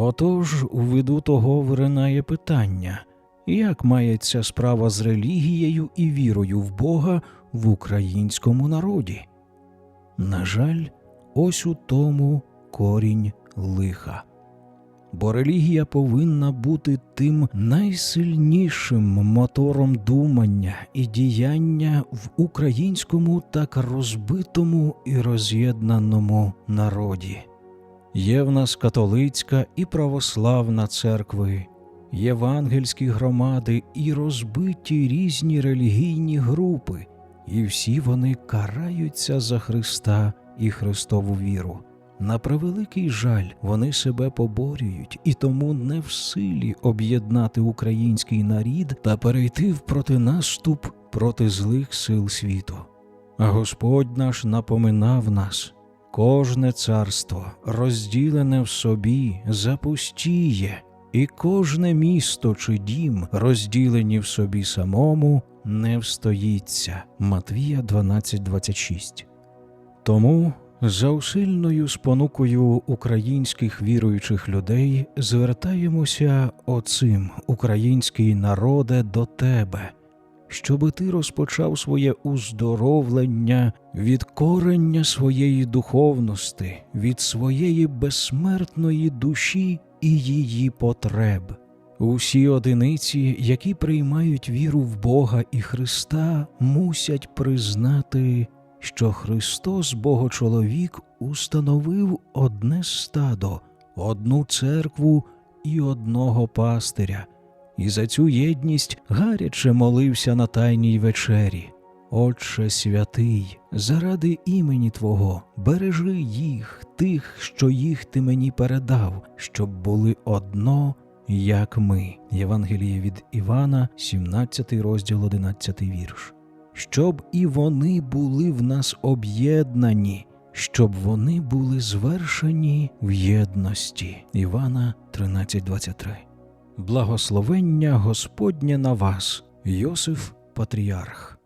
Отож, у виду того виринає питання, як мається справа з релігією і вірою в Бога в українському народі? На жаль, ось у тому корінь лиха. Бо релігія повинна бути тим найсильнішим мотором думання і діяння в українському так розбитому і роз'єднаному народі. Є в нас католицька і православна церкви, євангельські громади і розбиті різні релігійні групи, і всі вони караються за Христа і Христову віру. На превеликий жаль, вони себе поборюють і тому не в силі об'єднати український нарід та перейти в протинаступ проти злих сил світу. А Господь наш напоминав нас кожне царство, розділене в собі, запустіє, і кожне місто чи дім, розділені в собі самому, не встоїться. Матвія 12.26 Тому за усильною спонукою українських віруючих людей звертаємося оцим, український народе, до тебе, щоби ти розпочав своє уздоровлення від корення своєї духовності, від своєї безсмертної душі і її потреб. Усі одиниці, які приймають віру в Бога і Христа, мусять признати, що Христос, Богочоловік, установив одне стадо, одну церкву і одного пастиря, і за цю єдність гаряче молився на тайній вечері. Отче святий, заради імені Твого, бережи їх, тих, що їх ти мені передав, щоб були одно, як ми. Євангеліє від Івана, 17 розділ, 11 вірш. Щоб і вони були в нас об'єднані, щоб вони були звершені в єдності. Івана 13.23 Благословення Господнє на вас, Йосиф Патріарх.